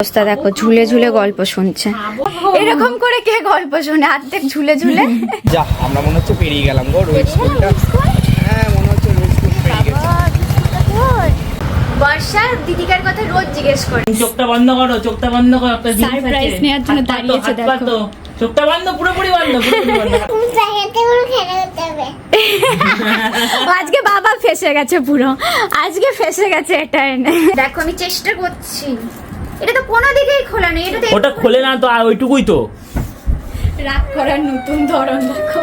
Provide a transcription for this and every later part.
অবস্থা দেখো ঝুলে ঝুলে গল্প শুনছে। এরকম করে কে গল্প শোনে? অর্ধেক ঝুলে ঝুলে। যা আমরা মনে হচ্ছে পেরিয়ে গেলাম গো রোহিত স্কুলটা। হ্যাঁ মনে হচ্ছে রোহিত স্কুল পেরিয়ে গেছে। বর্ষা দিদিকার কথা রোজ জিজ্ঞেস করে। চোখটা বন্ধ করো চোখটা বন্ধ করো একটা জিনিস নেওয়ার জন্য দাঁড়িয়েছে দেখো। চোখটা বন্ধ পুরোপুরি বন্ধ পুরোপুরি বন্ধ। ও আজকে বাবা ফেসে গেছে পুরো। আজকে ফেসে গেছে এটা এনে। দেখো আমি চেষ্টা করছি। এটা তো কোনো দিকেই খোলা নেই এটা তো ওটা খোলে না তো আর ওইটুকুই তো। রাগ করার নতুন ধরন দেখো।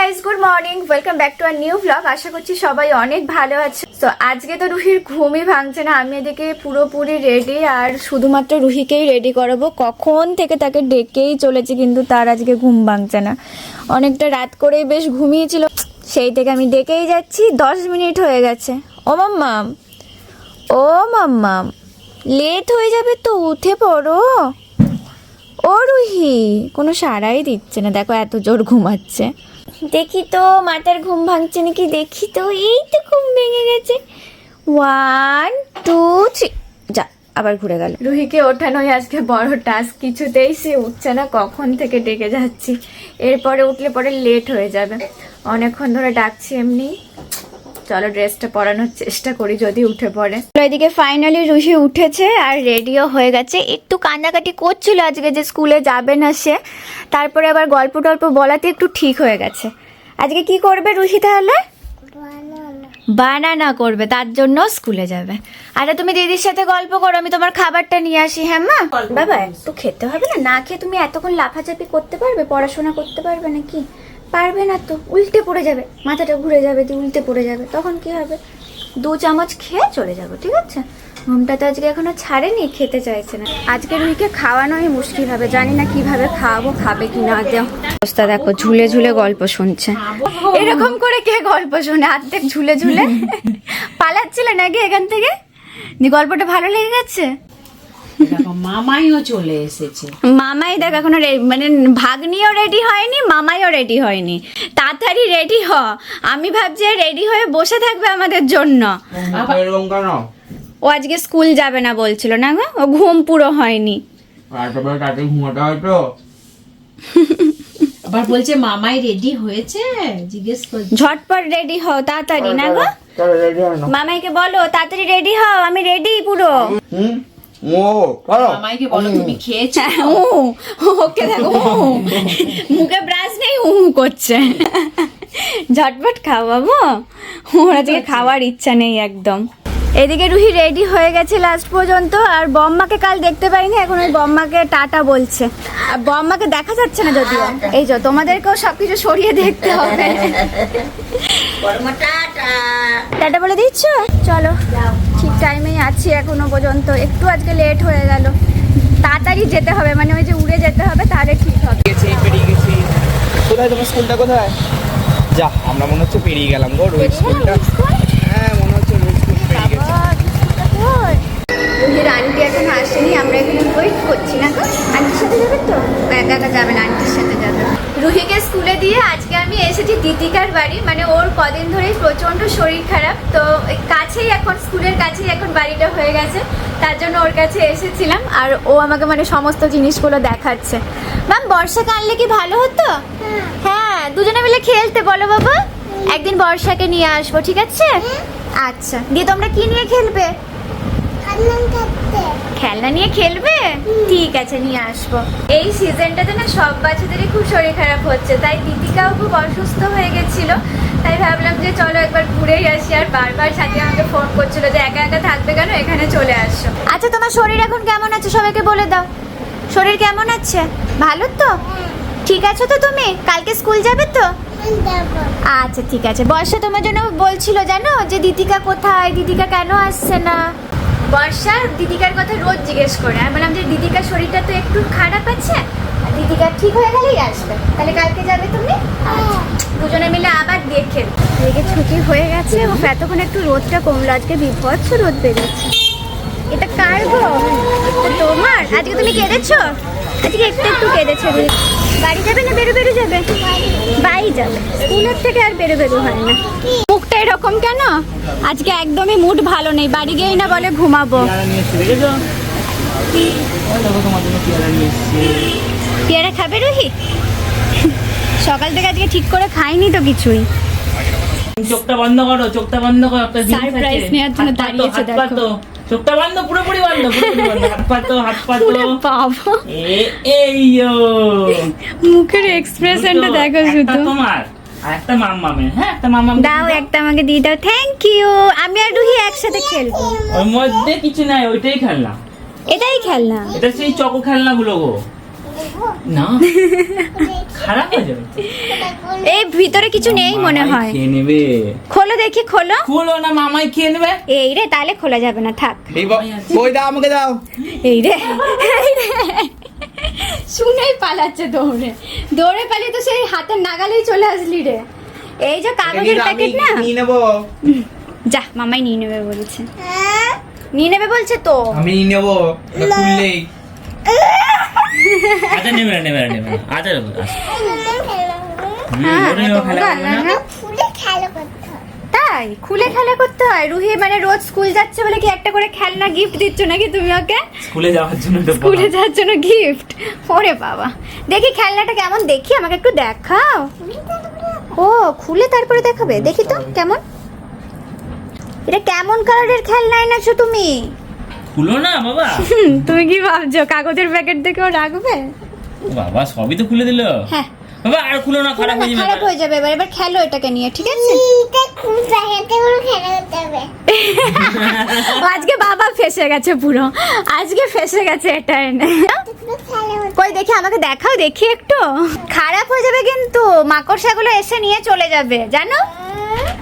Guys good morning welcome back to our new blog আশা করছি সবাই অনেক ভালো আছে। তো আজকে তো রুহির ঘুমই ভাঙছে না। আমি এদিকে পুরোপুরি রেডি আর শুধুমাত্র রুহিকেই রেডি করাবো। কখন থেকে তাকে ডেকেই চলেছে কিন্তু তার আজকে ঘুম ভাঙছে না। অনেকটা রাত করেই বেশ ঘুমিয়েছিল। সেই থেকে আমি ডেকেই যাচ্ছি। দশ মিনিট হয়ে গেছে। ও মাম্মাম। ও মাম্মাম। লেট হয়ে যাবে তো, উঠে পড়ো। ও রুহি, কোনো সাড়াই দিচ্ছে না। দেখো এত জোর ঘুমাচ্ছে। দেখি তো, মাতার ঘুম ভাঙছে নাকি? দেখি তো, এই তো ঘুম ভেঙে গেছে। ওয়ান টু থ্রি যা, আবার ঘুরে গেল। রুহিকে ওঠানোই আজকে বড় টাস্ক। কিছুতেই সে উঠছে না, কখন থেকে ডেকে যাচ্ছি। এরপরে উঠলে পরে লেট হয়ে যাবে। অনেকক্ষণ ধরে ডাকছি এমনি। চলো ড্রেসটা পরানোর চেষ্টা করি যদি উঠে পড়ে। এদিকে ফাইনালি রুহি উঠেছে আর রেডিও হয়ে গেছে। একটু কান্নাকাটি করছিল আজকে যে স্কুলে যাবে না সে। তারপরে আবার গল্প টল্প বলাতে একটু ঠিক হয়ে গেছে। আজকে কি করবে রুশি তাহলে? বানানা করবে তার জন্য স্কুলে যাবে। আরে তুমি দিদির সাথে গল্প করো আমি তোমার খাবারটা নিয়ে আসি হ্যাঁ মা? বাবা একটু খেতে হবে না? না খেয়ে তুমি এতক্ষণ লাফাচাপি করতে পারবে? পড়াশোনা করতে পারবে নাকি? পারবে না তো, উল্টে পড়ে যাবে। মাথাটা ঘুরে যাবে দিয়ে উল্টে পড়ে যাবে। তখন কি হবে? দু চামচ খেয়ে চলে যাব, ঠিক আছে? ঘুমটা তো আজকে এখনও ছাড়েনি, খেতে চাইছে না। আজকে রুহিকে খাওয়ানোই মুশকিল হবে। জানি না কীভাবে খাওয়াবো, খাবে কি না দেও অবস্থা দেখো, ঝুলে ঝুলে গল্প শুনছে। এরকম করে কে গল্প শোনে? অর্ধেক ঝুলে ঝুলে? পালাচ্ছিলে নাকি এখান থেকে? গল্পটা ভালো লেগে গেছে? দেখো মামাইও চলে এসেছে। মামাই দেখ এখনও মানে ভাগ্নিও রেডি হয়নি মামাইও রেডি হয়নি। তাড়াতাড়ি রেডি হ। আমি ভাবছি রেডি হয়ে বসে থাকবে আমাদের জন্য। ও আজকে স্কুল যাবে না বলছিল না গো? ও ঘুম পুরো হয়নি। হয় আবার বলছে মামাই রেডি হয়েছে? জিজ্ঞেস করছে ঝটপট রেডি হও তাড়াতাড়ি না গো? মামাইকে বলো তাড়াতাড়ি রেডি হও আমি রেডি পুরো। হুম? ও চলো মামাইকে বলো তুমি খেয়েছো? উ, ওকে দেখো মুখে ব্রাশ নেই উ করছে। ঝটপট খাও বাবু। ওর আজকে খাওয়ার ইচ্ছা নেই একদম। এদিকে রুহি রেডি হয়ে গেছে লাস্ট পর্যন্ত আর বম্মাকে কাল দেখতে পাইনি এখন ওই বম্মাকে টাটা বলছে। আর বম্মাকে দেখা যাচ্ছে না যদিও। এই যে তোমাদেরকেও সবকিছু সরিয়ে দেখতে হবে। টাটা। বলে দিচ্ছ? চলো। টাইমেই আছি এখনও পর্যন্ত। একটু আজকে লেট হয়ে গেল। তাড়াতাড়ি যেতে হবে মানে ওই যে উড়ে যেতে হবে তাহলে ঠিক হবে। গেছি পেরিয়ে গেছি। কোথায় তোমার স্কুলটা কোথায়? যা আমরা মনে হচ্ছে পেরিয়ে গেলাম গো রোহিত স্কুলটা। হ্যাঁ মনে হচ্ছে রোহিত স্কুল পেরিয়ে গেছে। রুহির আন্টি এখন আসেনি আমরা এখানে ওয়েট করছি না গো। আন্টির সাথে যাবে তো? একা একা যাবে না রুহিকে স্কুলে দিয়ে আজকে আমি এসেছি দিদিকার বাড়ি। মানে ওর কদিন ধরেই প্রচণ্ড শরীর খারাপ। তো কাছেই এখন স্কুলের কাছেই এখন বাড়িটা হয়ে গেছে। তার জন্য ওর কাছে এসেছিলাম আর ও আমাকে মানে সমস্ত জিনিসগুলো দেখাচ্ছে। ম্যাম বর্ষাকে আনলে কি ভালো হতো? হ্যাঁ দুজনে মিলে খেলতে বলো বাবা। একদিন বর্ষাকে নিয়ে আসব ঠিক আছে? আচ্ছা দিয়ে তোমরা কি নিয়ে খেলবে? খেলনা নিয়ে খেলবে? ঠিক আছে নিয়ে আসব। এই সিজনটাতে না সব বাচ্চাদেরই খুব শরীর খারাপ হচ্ছে। তাই দিদিকাও খুব অসুস্থ হয়ে গেছিল। তাই ভাবলাম যে চলো একবার ঘুরেই আসি। আর বারবার সাথে আমাকে ফোন করছিল যে একা একা থাকবে কেন? এখানে চলে আসো। আচ্ছা তোমার শরীর এখন কেমন আছে? সবাইকে বলে দাও। শরীর কেমন আছে? ভালো তো? ঠিক আছো তো তুমি? কালকে স্কুল যাবে তো? আচ্ছা ঠিক আছে। বর্ষা তোমার জন্য বলছিল জানো যে দিদিকা কোথায়? দিদিকা কেন আসছে না? বর্ষা দিদিকার কথা রোজ জিজ্ঞেস করে। আমি বললাম যে, দিদিকার শরীরটা তো একটু খারাপ আছে? আর দিদিকা ঠিক হয়ে গেলেই আসবে। তাহলে কালকে যাবে তুমি? দুজনে মিলে আবার দেখে এদিকে ছুটি হয়ে গেছে। ও এতক্ষণ একটু রোদটা কমলো। আজকে বিভৎস রোদ বেরোচ্ছে এটা কার গো তোমার? আজকে তুমি কেঁদেছো? আজকে একটু একটু কেঁদেছো বাড়ি যাবে না বেরো বেরো যাবে? বাড়ি যাবে। স্কুলের থেকে আর বেরো বেরো হয় না। মুখটা এরকম কেন? আজকে একদমই মুড ভালো নেই। বাড়ি গিয়েই না বলে ঘুমাবো। পেয়ারা খাবে রুহি? সকাল থেকে আজকে ঠিক করে খাইনি তো কিছুই। চোখটা বন্ধ করো চোখটা বন্ধ করো একটা জিনিস নেওয়ার জন্য দাঁড়িয়েছে দেখো। চোখটা বন্ধ পুরোপুরি বন্ধ হাত পা তো হাত বাবা ও। মুখের এক্সপ্রেশনটা দেখো শুধু। তোমার একটা হ্যাঁ একটা মাম্মাম দাও একটা আমাকে দিয়ে দাও। থ্যাংক ইউ আমি আর রুহি একসাথে খেলব। ওর মধ্যে কিছু নাই ওইটাই খেললাম এটাই খেলনা। এটা সেই চকো খেলনা গুলো গো। না। খারাপ হয়ে যাবে এই ভিতরে কিছু নেই মনে হয়। খেয়ে নেবে। খোলো দেখি খোলো। খুলো না মামাই খেয়ে নেবে। এই রে তাহলে খোলা যাবে না থাক। এই বই দাও আমাকে দাও। এই রে। শুনেই পালাচ্ছে দৌড়ে। দৌড়ে পালিয়ে তো সেই হাতের নাগালেই চলে আসলি রে। এই যে কাগজের প্যাকেট না? নিয়ে নেব। যা মামাই নিয়ে নেবে বলেছে। নিয়ে নেবে বলছে তো? আমি নিয়ে নেব। এটা খুললেই। আচ্ছা নেবে না নেবে না নেবে না আচ্ছা নেবে না, আচ্ছা। হ্যাঁ, ওটা নিয়েও এত খেলা বড় করবে না? আলনা। তাই? খুলে খেলা করতে হয়? রুহি মানে রোজ স্কুল যাচ্ছে বলে কি একটা করে খেলনা গিফট দিচ্ছ নাকি তুমি ওকে? স্কুলে যাওয়ার জন্য স্কুলে যাওয়ার জন্য গিফট ওরে বাবা। দেখি খেলনাটা কেমন? দেখি আমাকে একটু দেখাও। ও খুলে তারপরে দেখাবে। দেখি তো কেমন? এটা কেমন কালারের খেলনা এনেছো তুমি? খুলো না বাবা। তুমি কি ভাবছ কাগজের প্যাকেট দেখেও রাখবে? বাবা সবই তো খুলে দিল। হ্যাঁ। বাবা আর খুলো না খারাপ হয়ে যাবে। খারাপ হয়ে যাবে এবার এবার খেলো এটাকে নিয়ে ঠিক আছে? আজকে বাবা ফেসে গেছে পুরো। আজকে ফেসে গেছে এটা এনে। কই দেখি আমাকে দেখাও দেখি একটু। খারাপ হয়ে যাবে কিন্তু মাকড়সাগুলো এসে নিয়ে চলে যাবে জানো?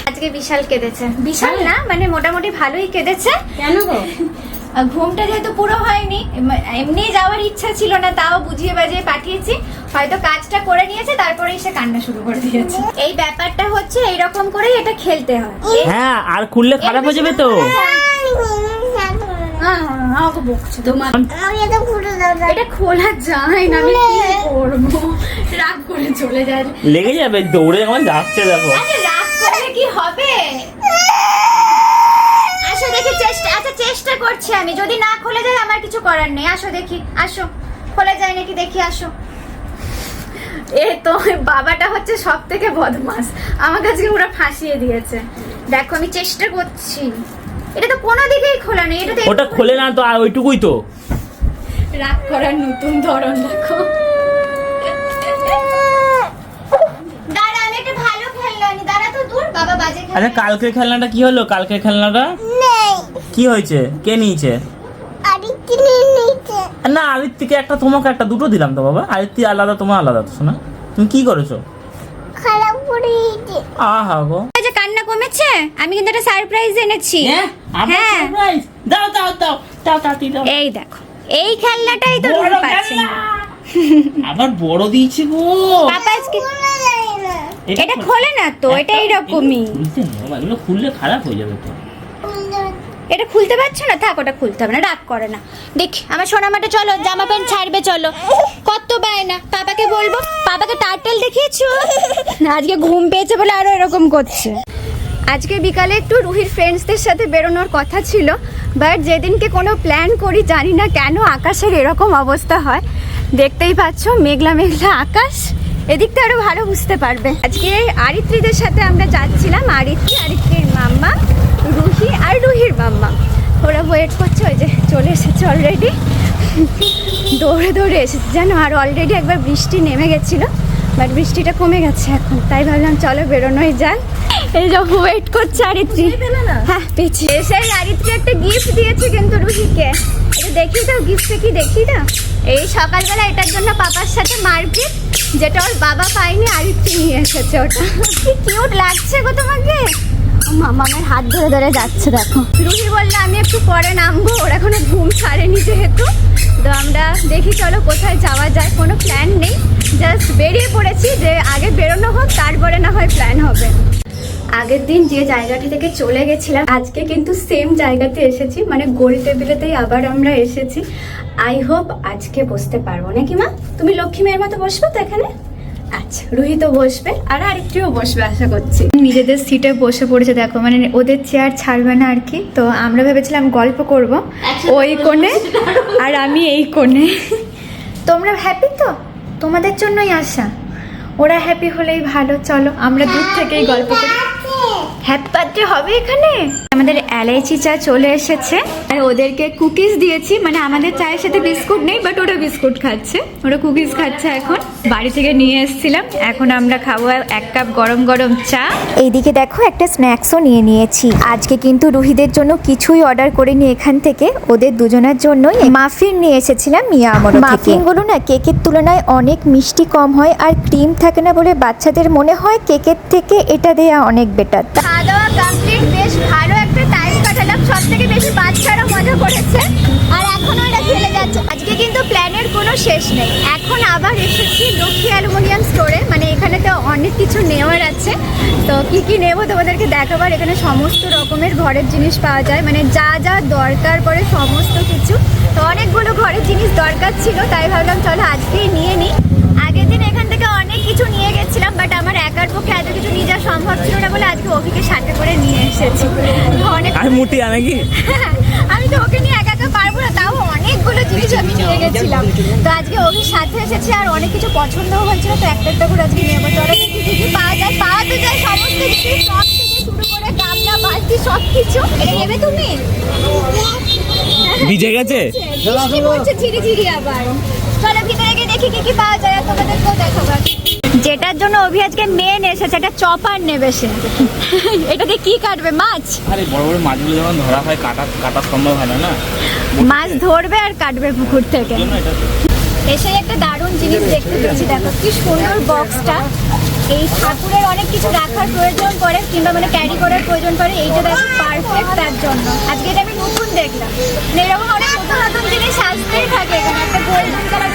আজকে বিশাল কেঁদেছে। বিশাল না মানে মোটামুটি ভালোই কেঁদেছে। কেন গো? ঘুমটা যেহেতু পুরো হয়নি এমনি যাওয়ার ইচ্ছা ছিল না তাও বুঝিয়ে বাজিয়ে পাঠিয়েছি। হয়তো কাজটা করে নিয়েছে তারপরে এসে কান্না শুরু করে দিয়েছে। এই ব্যাপারটা হচ্ছে এইরকম করেই এটা খেলতে হয়। হ্যাঁ আর খুললে খারাপ হয়ে যাবে তো। হ্যাঁ, আমাকে বকছে। তোমার এটা খোলা যায় না আমি কি করব? রাগ করে চলে যায়। লেগে যাবে দৌড়ে আমার যাচ্ছে দেখো। আচ্ছা রাগ করলে কি হবে? চেষ্টা করছি আমি। যদি না খুলে যায় আমার কিছু করার নেই। আসো দেখি আসো। খোলা যায় নাকি? দেখি আসো। এ তো বাবাটা হচ্ছে সব থেকে বদমাস। আমার কাছে ওরা ফাঁসিয়ে দিয়েছে। দেখো আমি চেষ্টা করছি। এটা তো কোনো দিকেই খোলা নেই এটা তো ওটা খোলে না তো আর ওইটুকুই তো। রাগ করার নতুন ধরন দেখো। দাঁড়া আমি একটা ভালো খেলনা আনি। দাঁড়া তো দূর বাবা বাজে খেলনা। আচ্ছা কালকের খেলনাটা কি হলো? কালকের খেলনাটা? কি হয়েছে? কে নিয়েছে? না আদিত্যকে একটা তোমাকে একটা দুটো দিলাম তো বাবা। আদিত্য আলাদা তোমার আলাদা তো শোনা। তুমি কি করেছ? আহা গো। এই যে কান্না কমেছে? আমি কিন্তু একটা সারপ্রাইজ এনেছি। হ্যাঁ? হ্যাঁ। দাও দাও দাও দাও দাও। এই দেখো। এই খেলনাটাই তো পাচ্ছে আবার বড় দিয়েছে গো। পাপা আজকে এটা খোলে না। তো এটা এইরকমই খুলতে এগুলো খুললে খারাপ হয়ে যাবে তো। এটা খুলতে পারছ না? থাক, ওটা খুলতে হবে না, রাগ করে না। দেখি, আমার সোনামাটা চলো, জামা প্যান্ট ছাড়বে, চলো। কত বায় না, পাপাকে বলব, পাপাকে টার্টেল দেখিয়েছো? আজকে ঘুম পেয়েছে বলে আরও এরকম করছে। আজকে বিকালে একটু রুহির ফ্রেন্ডসদের সাথে বেরোনোর কথা ছিল বাট যেদিনকে কোনো প্ল্যান করি, জানি না কেন আকাশের এরকম অবস্থা হয়। দেখতেই পাচ্ছ, মেঘলা মেঘলা আকাশ। এদিকটা আরও ভালো বুঝতে পারবে। আজকে আরিত্রীদের সাথে আমরা যাচ্ছিলাম, আরিত্রী, আরিত্রীর মাম্মা। রুহি আর রুহির মাম্মা। ওরা ওয়েট করছে ওই যে চলে এসেছে অলরেডি দৌড়ে দৌড়ে এসেছে। জানো আর অলরেডি একবার বৃষ্টি নেমে গেছিল বাট বৃষ্টিটা কমে গেছে এখন। তাই ভাবলাম চলো বেরোনোই যান এই যে ওয়েট করছে আরিত্রী। হ্যাঁ পেয়েছি। এসে আরিত্রী একটা গিফট দিয়েছে কিন্তু রুহিকে। এটা দেখি দাও গিফটটা কি দেখি দাও। এই সকালবেলা এটার জন্য পাপার সাথে মারপিট যেটা ওর বাবা পায়নি আরিত্রী নিয়ে এসেছে ওটা। কি কিউট লাগছে গো তোমাকে। ও মামা আমার হাত ধরে ধরে যাচ্ছে, দেখো। রুহি বললে, আমি একটু পরে নামবো, ওর এখনও ঘুম ছাড়েনি যেহেতু। তো আমরা দেখি, চলো, কোথায় যাওয়া যায়। কোনো প্ল্যান নেই। জাস্ট বেরিয়ে পড়েছি যে আগে বেরোনো হোক, তারপরে না হয় প্ল্যান হবে। আগের দিন যে জায়গাটি থেকে চলে গেছিলাম, আজকে কিন্তু সেম জায়গাতে এসেছি। মানে গোল টেবিলেতেই আবার আমরা এসেছি। আই হোপ আজকে বসতে পারব। নাকি মা? তুমি লক্ষ্মী মেয়ের মতো বসবে তো এখানে? আচ্ছা রুহি বসবে? আর আরেকটিও বসবে আশা করছি। নিজেদের সিটে বসে পড়েছে দেখো মানে ওদের চেয়ার ছাড়বে না আর কি। তো আমরা ভেবেছিলাম গল্প করব। ওই কোণে আর আমি এই কোণে। তোমরা হ্যাপি তো? তোমাদের জন্যই আসা ওরা হ্যাপি হলেই ভালো। চলো আমরা দূর থেকেই গল্প করি। হ্যাপি বার্থডে হবে এখানে? আমাদের এলাইচি চা চলে এসেছে। আর ওদেরকে কুকিজ দিয়েছি। মানে আমাদের চায়ের সাথে বিস্কুট নেই বাট ওরা বিস্কুট খাচ্ছে। ওরা কুকিজ খাচ্ছে এখন। বাড়ি থেকে নিয়ে এসেছিলাম। এখন আমরা খাব এক কাপ গরম গরম চা। এইদিকে দেখো একটা স্ন্যাক্সও নিয়ে নিয়েছি। আজকে কিন্তু রুহিদের জন্য কিছুই অর্ডার করিনি এখান থেকে। ওদের দুজনের জন্যই মাফিন নিয়ে এসেছিলাম মিয়া আমর মাফিনগুলো না কেকের তুলনায় অনেক মিষ্টি কম হয় আর ক্রিম থাকে না বলে বাচ্চাদের মনে হয় কেকের থেকে এটা দেয়া অনেক বেটার কমপ্লিট বেশ ভালো একটা টাইম কাটালাম। সব থেকে বেশি বাচ্চারা মজা করেছে। আর এখনও এটা খেলে যাচ্ছে। আজকে কিন্তু প্ল্যানের কোনো শেষ নেই। এখন আবার এসেছি লক্ষ্মী অ্যালুমিনিয়াম স্টোরে মানে এখানে তো অনেক কিছু নেওয়ার আছে। তো কি কি নেব তোমাদেরকে দেখাবার? এখানে সমস্ত রকমের ঘরের জিনিস পাওয়া যায়। মানে যা যা দরকার পড়ে সমস্ত কিছু। তো অনেকগুলো ঘরের জিনিস দরকার ছিল, তাই ভাবলাম চলো আজকেই নিয়ে নিই। আগের দিন এখান থেকে অনেক কিছু নিয়ে গেছিলাম বাট আমার একার পক্ষে এত কিছু নিয়ে যাওয়া সম্ভব ছিল না বলে আজকে অভিকে সাথে করে নিয়ে এসেছি। তো অনেক আমি মুটিয়া নাকি? আমি তো ওকে নিয়ে একা একা পারব না তাও অনেকগুলো জিনিস আমি নিয়ে গেছিলাম। তো আজকে অভির সাথে এসেছি আর অনেক কিছু পছন্দও হয়েছিল তো একটা একটা করে আজকে চলো দেখি কি কি পাওয়া যায়। পাওয়া তো যায় সমস্ত কিছু সব থেকে শুরু করে গামলা বালতি সব কিছু এটা নেবে তুমি? ভিজে গেছে? বৃষ্টি পড়ছে ঝিরি ঝিরি আবার। চলো ভিতরে গিয়ে দেখি কি কি পাওয়া যায় আর তোমাদেরকেও দেখাবো। যেটার জন্য অভি আজকে মেন এসেছে একটা চপার নেবে সে। এটা দিয়ে কি কাটবে মাছ? আরে বড় বড় মাছগুলো যখন ধরা হয় কাটা কাটা সম্ভব হয় না মাছ ধরবে আর কাটবে পুকুর থেকে। এসে একটা দারুণ জিনিস দেখতে পেয়েছি দেখো কি সুন্দর বক্সটা এই ঠাকুরের অনেক কিছু রাখার প্রয়োজন পড়ে কিংবা মানে ক্যারি করার প্রয়োজন পড়ে এইটা দেখো পারফেক্ট তার জন্য। আজকে এটা আমি নতুন দেখলাম। মানে এরকম অনেক নতুন নতুন জিনিস আসতেই থাকে এখানে একটা গোল্ডেন কালার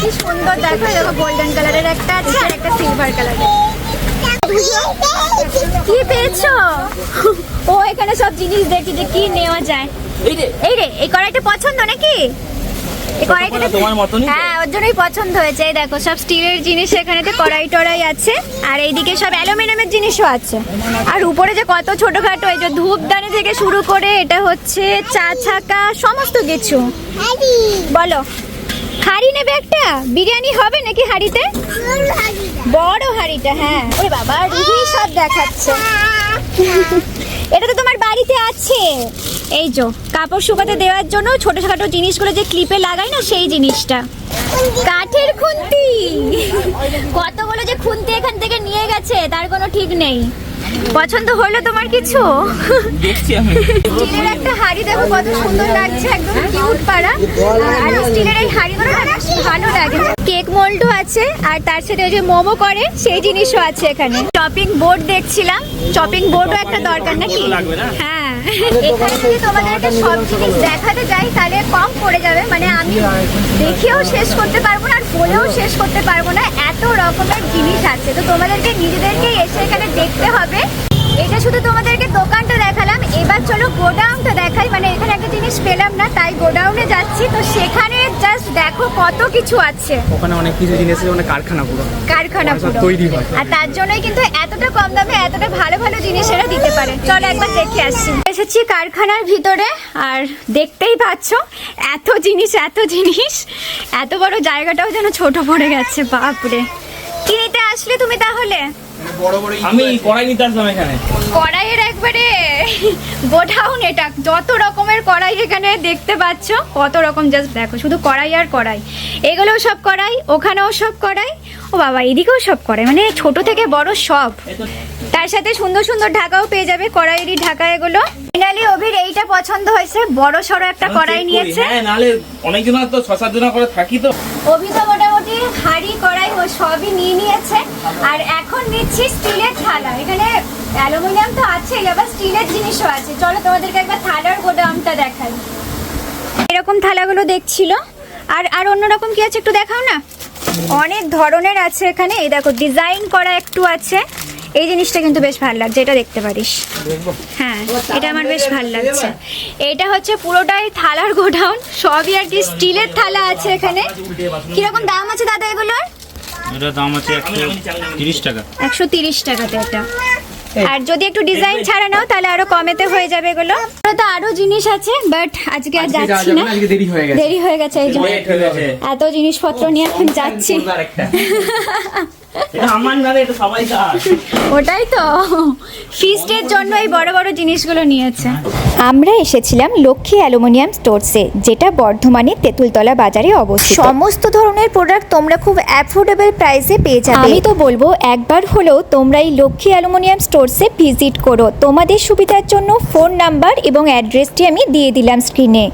কি সুন্দর দেখো দেখো গোল্ডেন কালারের একটা আছে আর একটা সিলভার কালারের কি পেয়েছ? ও এখানে সব জিনিস দেখি যে কি নেওয়া যায়। এই রে এই কড়াইটা পছন্দ নাকি? হ্যাঁ ওর জন্যই পছন্দ হয়েছে। এই দেখো সব স্টিলের জিনিস এখানেতে কড়াই টড়াই আছে। আর এইদিকে সব অ্যালুমিনিয়ামের জিনিসও আছে। আর উপরে যে কত ছোটখাটো এই যে ধূপদানি থেকে শুরু করে এটা হচ্ছে চা ছাকা সমস্ত কিছু। বলো। হাড়ি নেবে একটা? বিরিয়ানি হবে নাকি হাড়িতে? বড় হাড়িটা হ্যাঁ। ওরে বাবা, রুহি সব দেখাচ্ছে। এটা তো তোমার বাড়িতে আছে। এই যো, কাপড় শুকাতে দেওয়ার জন্য ছোট ছোট জিনিসগুলো যে ক্লিপে লাগাই না, সেই জিনিসটা। কাঠের খুন্তি। কতগুলো যে খুন্তি এখান থেকে নিয়ে গেছে, তার কোনো ঠিক নেই। পছন্দ হলো তোমার কিছু? দেখছি আমি। স্টিলের একটা হাড়ি দেখো কত সুন্দর লাগছে একদম কিউট পাড়া। আর স্টিলের এই হাড়িগুলো ভালো লাগে। কেক মোল্ডও আছে আর তার সাথে ওই যে মোমো করে সেই জিনিসও আছে এখানে। চপিং বোর্ড দেখছিলাম। চপিং বোর্ডও একটা দরকার নাকি? হ্যাঁ। এখানে যদি তোমাদেরকে সব জিনিস দেখাতে যাই তাহলে কম পড়ে যাবে। মানে আমি দেখেও শেষ করতে পারব না আর বলেও শেষ করতে পারব না এত রকমের জিনিস আছে। তো তোমাদেরকে নিজেদেরকে এসে এখানে দেখতে হবে। এটা শুধু তোমাদেরকে দোকানটা এবার চলো গোডাউনটা দেখাই। মানে এখানে একটা জিনিস পেলাম না তাই গোডাউনে যাচ্ছি। তো সেখানে জাস্ট দেখো কত কিছু আছে। ওখানে অনেক কিছু জিনিস আছে মানে কারখানা পুরো কারখানা পুরো তৈরি হয়। আর তার জন্যই কিন্তু এতটা কম দামে এতটা ভালো ভালো জিনিস এরা দিতে পারে। চলো একবার দেখে আসছি এসেছি কারখানার ভিতরে আর দেখতেই পাচ্ছ এত জিনিস এত জিনিস। এত বড় জায়গাটাও যেন ছোট পড়ে গেছে বাপরে। কি নিতে আসলে তুমি তাহলে? আমি কড়াই নিতে আসলাম এখানে। কড়াইয়ের একবারে গোডাউন এটা। যত রকমের কড়াই এখানে দেখতে পাচ্ছ? কত রকম জাস্ট দেখো শুধু কড়াই আর কড়াই। এগুলোও সব কড়াই ওখানেও সব কড়াই। ও বাবা এদিকেও সব কড়াই মানে ছোট থেকে বড় সব। তার সাথে সুন্দর সুন্দর ঢাকাও পেয়ে যাবে কড়াইয়েরই ঢাকা এগুলো। ফাইনালি অভির এইটা পছন্দ হয়েছে বড় সড়ো একটা কড়াই নিয়েছে। হ্যাঁ অনেকজন তো করে থাকি তো। অভি তো মোটামুটি হাঁড়ি, কড়াই ও সবই নিয়ে নিয়েছে। আর এখন নিচ্ছি স্টিলের থালা। এখানে অ্যালুমিনিয়াম তো আছেই, আবার স্টিলের জিনিসও আছে। চলো তোমাদেরকে একবার থালার গোডাউনটা দেখাই। এরকম থালাগুলো দেখছিল। আর আর অন্যরকম কি আছে একটু দেখাও না? অনেক ধরনের আছে এখানে। এই দেখো, ডিজাইন করা একটু আছে। এই জিনিসটা কিন্তু বেশ ভালো লাগছে এটা দেখতে পারিস। হ্যাঁ এটা আমার বেশ ভালো লাগছে। এটা হচ্ছে পুরোটাই থালার গোডাউন সবই আর কি স্টিলের থালা আছে এখানে। কীরকম দাম আছে দাদা এগুলোর? এটা দাম আছে টাকা। টাকাতে এটা। আর যদি একটু ডিজাইন ছাড়া নাও তাহলে আরও কমেতে হয়ে যাবে এগুলো। তো আরও জিনিস আছে বাট আজকে আর যাচ্ছি না। দেরি হয়ে গেছে। দেরি হয়ে গেছে এই জন্য। হয়ে গেছে। এত জিনিসপত্র নিয়ে এখন যাচ্ছি। ওটাই তো। ফিস্টের জন্য এই বড় বড় জিনিসগুলো নিয়েছে। আমরা এসেছিলাম লক্ষ্মী অ্যালুমিনিয়াম স্টোরসে যেটা বর্ধমানের তেঁতুলতলা বাজারে অবস্থিত। সমস্ত ধরনের প্রোডাক্ট তোমরা খুব অ্যাফোর্ডেবল প্রাইসে পেয়ে যাবে। আমি তো বলব একবার হলেও তোমরা এই লক্ষ্মী অ্যালুমিনিয়াম স্টোরসে ভিজিট করো। তোমাদের সুবিধার জন্য ফোন নাম্বার এবং অ্যাড্রেসটি আমি দিয়ে দিলাম স্ক্রিনে